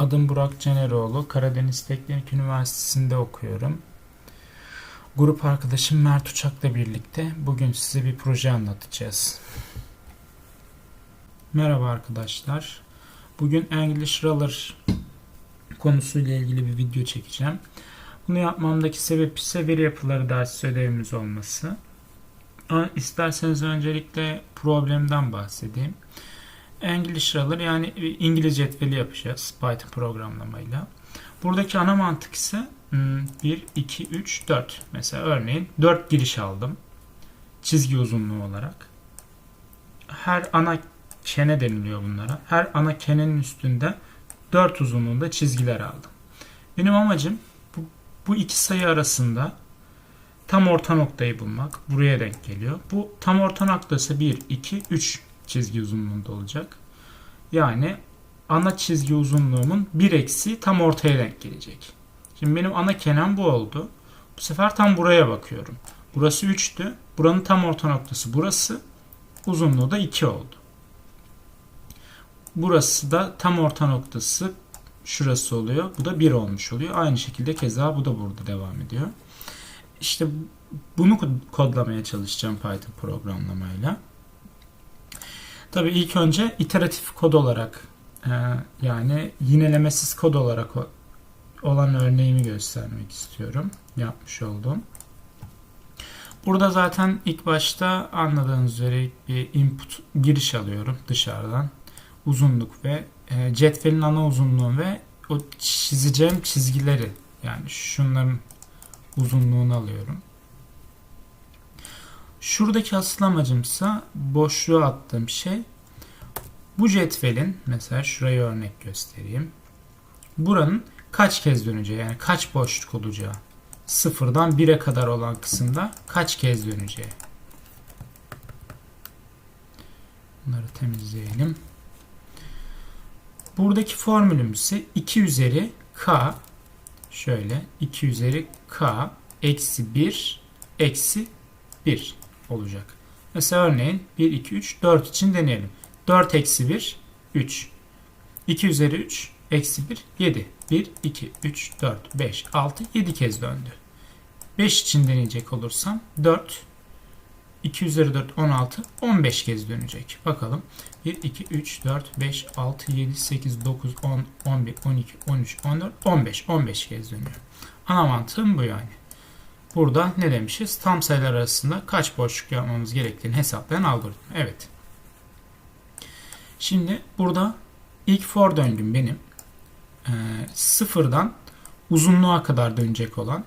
Adım Burak Caneroğlu. Karadeniz Teknik Üniversitesi'nde okuyorum. Grup arkadaşım Mert Uçak'la birlikte bugün size bir proje anlatacağız. Merhaba arkadaşlar. Bugün English Roller konusuyla ilgili bir video çekeceğim. Bunu yapmamdaki sebep ise veri yapıları dersi ödevimiz olması. Ama isterseniz öncelikle problemden bahsedeyim. English Roller yani İngilizce cetveli yapacağız Python programlamayla. Buradaki ana mantık ise 1, 2, 3, 4. Mesela örneğin 4 giriş aldım. Çizgi uzunluğu olarak. Her ana kene deniliyor bunlara. Her ana kenenin üstünde 4 uzunluğunda çizgiler aldım. Benim amacım bu, bu iki sayı arasında tam orta noktayı bulmak. Buraya denk geliyor. Bu tam orta noktası 1, 2, 3 çizgi uzunluğunda olacak. Yani ana çizgi uzunluğumun bir eksi tam ortaya denk gelecek. Şimdi benim ana kenem bu oldu. Bu sefer tam buraya bakıyorum. Burası 3'tü. Buranın tam orta noktası burası. Uzunluğu da 2 oldu. Burası da tam orta noktası şurası oluyor. Bu da 1 olmuş oluyor. Aynı şekilde keza bu da burada devam ediyor. İşte bunu kodlamaya çalışacağım Python programlamayla. Tabii ilk önce iteratif kod olarak e, yani yinelemesiz kod olarak olan örneğimi göstermek istiyorum. Yapmış oldum. Burada zaten ilk başta anladığınız üzere bir input giriş alıyorum dışarıdan. Uzunluk ve e, cetvelin ana uzunluğu ve o çizeceğim çizgileri yani şunların uzunluğunu alıyorum. Şuradaki asıl amacımsa boşluğa attığım şey bu cetvelin mesela şuraya örnek göstereyim. Buranın kaç kez döneceği yani kaç boşluk olacağı. Sıfırdan 1'e kadar olan kısımda kaç kez döneceği. Bunları temizleyelim. Buradaki formülüm ise 2 üzeri k şöyle 2 üzeri k eksi 1 eksi 1 olacak. Mesela örneğin 1, 2, 3, 4 için deneyelim. 4 eksi 1, 3. 2 üzeri 3, eksi 1, 7. 1, 2, 3, 4, 5, 6, 7 kez döndü. 5 için deneyecek olursam 4, 2 üzeri 4, 16, 15 kez dönecek. Bakalım. 1, 2, 3, 4, 5, 6, 7, 8, 9, 10, 11, 12, 13, 14, 15. 15 kez dönüyor. Ana mantığım bu yani. Burada ne demişiz? Tam sayılar arasında kaç boşluk yapmamız gerektiğini hesaplayan algoritma. Evet. Şimdi burada ilk for döngüm benim e, sıfırdan uzunluğa kadar dönecek olan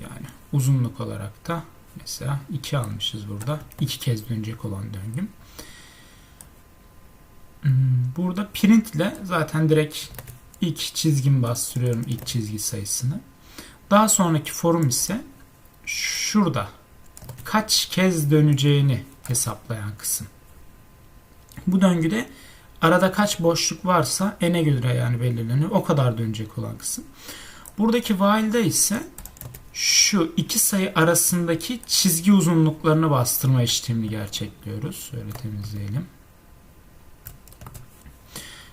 yani uzunluk olarak da mesela 2 almışız burada. 2 kez dönecek olan döngüm. Hmm, burada print ile zaten direkt ilk çizgimi bastırıyorum ilk çizgi sayısını. Daha sonraki forum ise şurada kaç kez döneceğini hesaplayan kısım. Bu döngüde arada kaç boşluk varsa n'e göre yani belirleniyor. O kadar dönecek olan kısım. Buradaki while'da ise şu iki sayı arasındaki çizgi uzunluklarını bastırma işlemini gerçekliyoruz. Şöyle temizleyelim.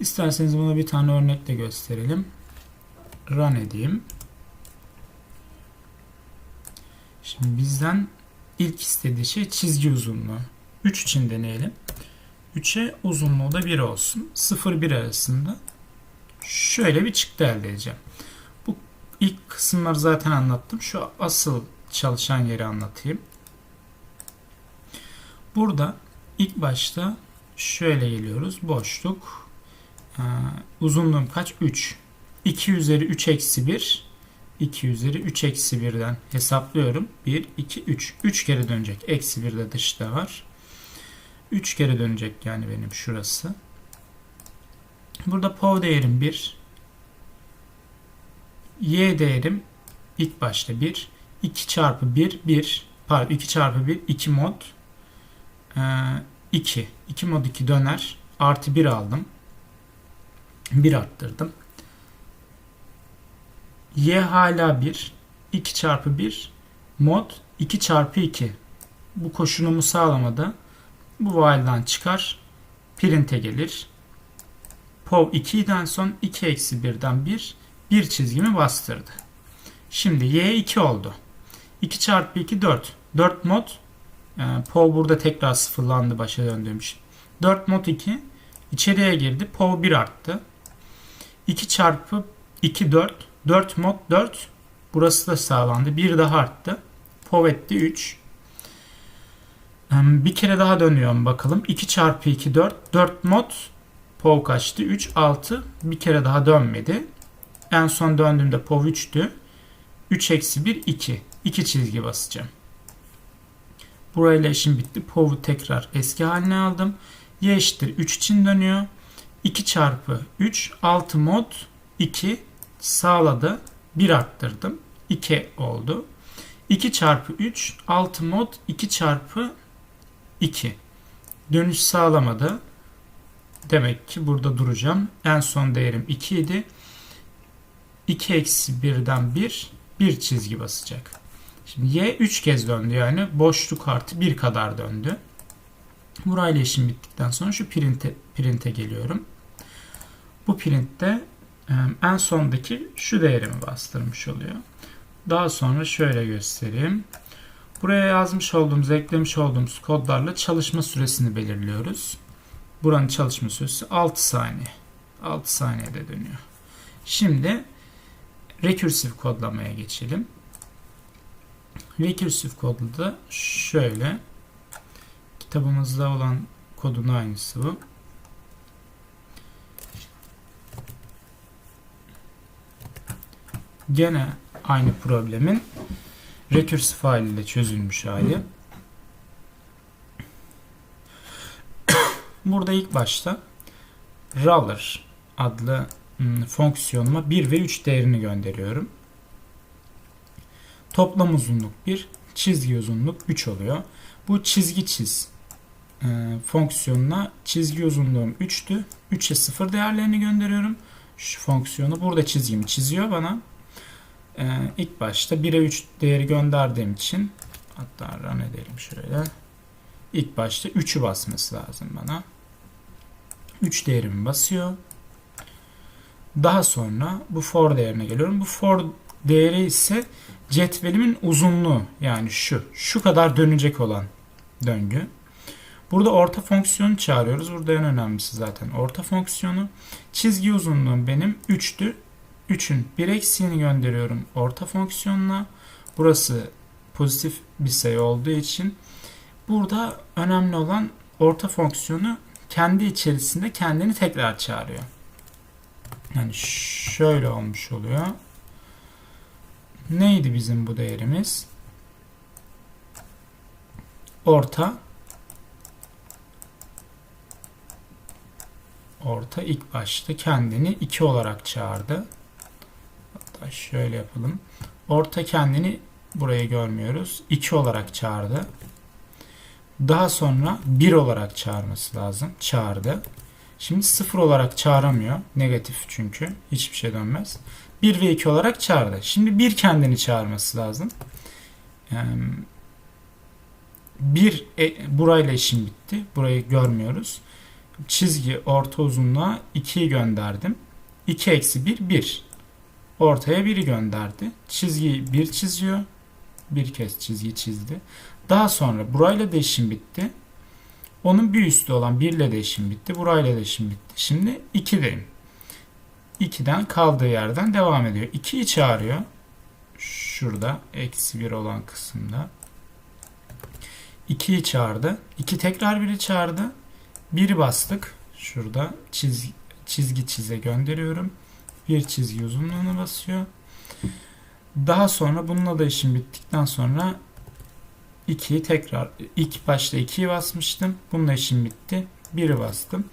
İsterseniz buna bir tane örnekle gösterelim. Run edeyim. Şimdi bizden ilk istediği şey çizgi uzunluğu. 3 için deneyelim. 3'e uzunluğu da 1 olsun. 0-1 arasında şöyle bir çıktı elde edeceğim. Bu ilk kısımları zaten anlattım. Şu asıl çalışan yeri anlatayım. Burada ilk başta şöyle geliyoruz. Boşluk. Ee, uzunluğum kaç? 3. 2 üzeri 3 eksi 1 2 üzeri 3 eksi 1'den hesaplıyorum. 1, 2, 3. 3 kere dönecek. Eksi 1 de dışta var. 3 kere dönecek yani benim şurası. Burada pov değerim 1. Y değerim ilk başta 1. 2 çarpı 1, 1. Pardon 2 çarpı 1, 2 mod. Ee, 2. 2 mod 2 döner. Artı 1 aldım. 1 arttırdım. Y hala 1. 2 çarpı 1 mod 2 çarpı 2. Bu koşulumu sağlamada bu while'dan çıkar. Print'e gelir. POV 2'den son 2 eksi 1'den 1 bir çizgimi bastırdı. Şimdi y 2 oldu. 2 çarpı 2 4. 4 mod e, POV burada tekrar sıfırlandı başa döndüğüm için. 4 mod 2 içeriye girdi. POV 1 arttı. 2 çarpı 2 4. 4 mod 4. Burası da sağlandı. 1 daha arttı. POV etti 3. Bir kere daha dönüyorum bakalım. 2 çarpı 2 4. 4 mod POV kaçtı? 3 6. Bir kere daha dönmedi. En son döndüğümde POV 3'tü. 3 eksi 1 2. 2 çizgi basacağım. Burayla işim bitti. POV'u tekrar eski haline aldım. Y eşittir 3 için dönüyor. 2 çarpı 3 6 mod 2 sağladı. 1 arttırdım. 2 oldu. 2 çarpı 3 6 mod 2 çarpı 2. Dönüş sağlamadı. Demek ki burada duracağım. En son değerim 2 idi. 2 eksi 1'den 1 bir çizgi basacak. Şimdi y 3 kez döndü yani boşluk artı 1 kadar döndü. Burayla işim bittikten sonra şu print'e print'e geliyorum. Bu printte en sondaki şu değerimi bastırmış oluyor. Daha sonra şöyle göstereyim. Buraya yazmış olduğumuz, eklemiş olduğumuz kodlarla çalışma süresini belirliyoruz. Buranın çalışma süresi 6 saniye. 6 saniyede dönüyor. Şimdi rekürsif kodlamaya geçelim. Rekürsif kodu da şöyle. Kitabımızda olan kodun aynısı bu. Gene aynı problemin rekürsif haliyle çözülmüş hali. Burada ilk başta roller adlı fonksiyonuma 1 ve 3 değerini gönderiyorum. Toplam uzunluk 1, çizgi uzunluk 3 oluyor. Bu çizgi çiz e, fonksiyonuna çizgi uzunluğum 3'tü. 3'e 0 değerlerini gönderiyorum. Şu fonksiyonu burada çizgimi çiziyor bana. E, ilk başta 1'e 3 değeri gönderdiğim için hatta run edelim şöyle. İlk başta 3'ü basması lazım bana. 3 değerimi basıyor. Daha sonra bu for değerine geliyorum. Bu for değeri ise cetvelimin uzunluğu yani şu. Şu kadar dönecek olan döngü. Burada orta fonksiyonu çağırıyoruz. Burada en önemlisi zaten orta fonksiyonu. Çizgi uzunluğum benim 3'tü. 3'ün bir eksiğini gönderiyorum orta fonksiyonuna. Burası pozitif bir sayı olduğu için burada önemli olan orta fonksiyonu kendi içerisinde kendini tekrar çağırıyor. Yani şöyle olmuş oluyor. Neydi bizim bu değerimiz? Orta orta ilk başta kendini 2 olarak çağırdı. Hatta şöyle yapalım. Orta kendini burayı görmüyoruz. 2 olarak çağırdı. Daha sonra 1 olarak çağırması lazım. Çağırdı. Şimdi 0 olarak çağıramıyor. Negatif çünkü. Hiçbir şey dönmez. 1 ve 2 olarak çağırdı. Şimdi 1 kendini çağırması lazım. Yani bir e, burayla işim bitti. Burayı görmüyoruz. Çizgi orta uzunluğa 2'yi gönderdim. 2 eksi 1 1. Ortaya 1'i gönderdi. Çizgiyi 1 çiziyor. Bir kez çizgi çizdi. Daha sonra burayla da işim bitti. Onun bir üstü olan 1 ile de bitti. Burayla da işim bitti. Şimdi 2'deyim. 2'den kaldığı yerden devam ediyor. 2'yi çağırıyor. Şurada eksi 1 olan kısımda. 2'yi çağırdı. 2 tekrar 1'i çağırdı. 1'i bastık. Şurada çizgi, çizgi çize gönderiyorum. Bir çizgi uzunluğunu basıyor. Daha sonra bununla da işim bittikten sonra 2'yi tekrar ilk başta 2'yi basmıştım. Bununla işim bitti. 1'i bastım.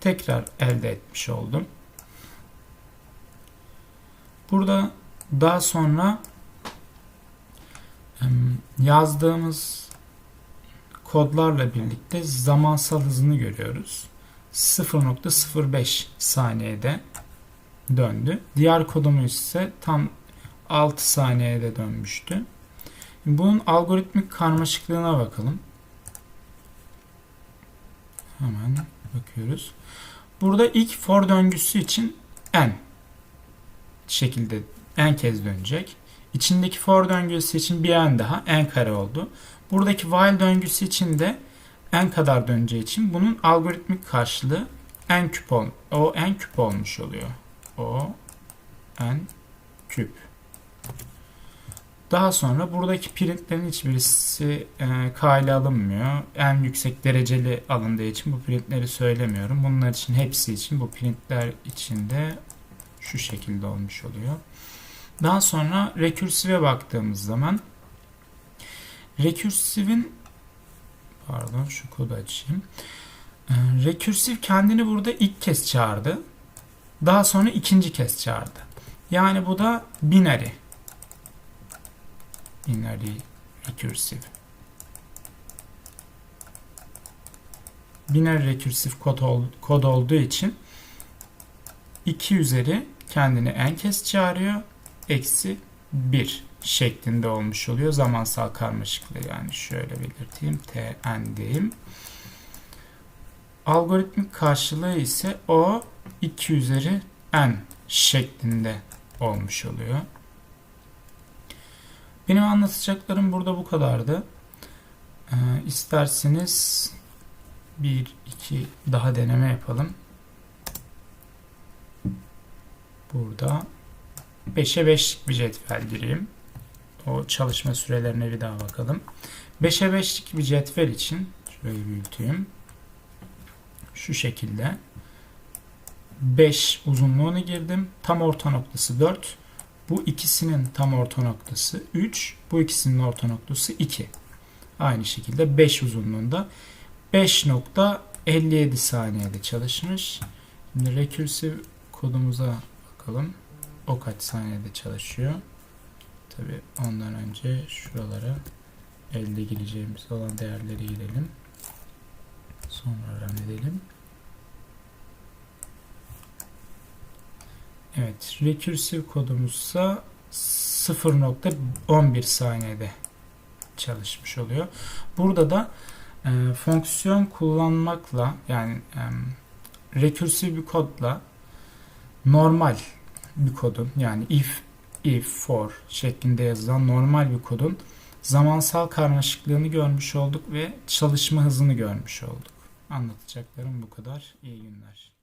Tekrar elde etmiş oldum. Burada daha sonra yazdığımız kodlarla birlikte zamansal hızını görüyoruz. 0.05 saniyede döndü. Diğer kodumuz ise tam 6 saniyede dönmüştü. Bunun algoritmik karmaşıklığına bakalım. Hemen bakıyoruz. Burada ilk for döngüsü için n şekilde n kez dönecek. İçindeki for döngüsü için bir n daha n kare oldu. Buradaki while döngüsü için de n kadar döneceği için bunun algoritmik karşılığı n küp ol o n küp olmuş oluyor. O n küp. Daha sonra buradaki printlerin hiçbirisi e, kale alınmıyor. En yüksek dereceli alındığı için bu printleri söylemiyorum. Bunlar için hepsi için bu printler içinde şu şekilde olmuş oluyor. Daha sonra recursive'e baktığımız zaman recursive'in pardon şu kodu açayım. E, recursive kendini burada ilk kez çağırdı. Daha sonra ikinci kez çağırdı. Yani bu da binary binary recursive. Binary recursive kod, ol, kod olduğu için 2 üzeri kendini en kez çağırıyor. Eksi 1 şeklinde olmuş oluyor. Zamansal karmaşıklığı yani şöyle belirteyim. tn diyeyim. Algoritmik karşılığı ise o 2 üzeri n şeklinde olmuş oluyor. Benim anlatacaklarım burada bu kadardı. Ee, isterseniz bir iki daha deneme yapalım. Burada 5'e 5'lik bir cetvel gireyim. O çalışma sürelerine bir daha bakalım. 5'e 5'lik bir cetvel için şöyle büyüteyim. Şu şekilde 5 uzunluğunu girdim. Tam orta noktası 4. Bu ikisinin tam orta noktası 3. Bu ikisinin orta noktası 2. Aynı şekilde 5 uzunluğunda 5.57 saniyede çalışmış. Şimdi recursive kodumuza bakalım. O kaç saniyede çalışıyor. Tabi ondan önce şuralara elde gireceğimiz olan değerleri girelim. Sonra run Evet, recursive kodumuzsa 0.11 saniyede çalışmış oluyor. Burada da e, fonksiyon kullanmakla yani e, recursive bir kodla normal bir kodun yani if, if, for şeklinde yazılan normal bir kodun zamansal karmaşıklığını görmüş olduk ve çalışma hızını görmüş olduk. Anlatacaklarım bu kadar. İyi günler.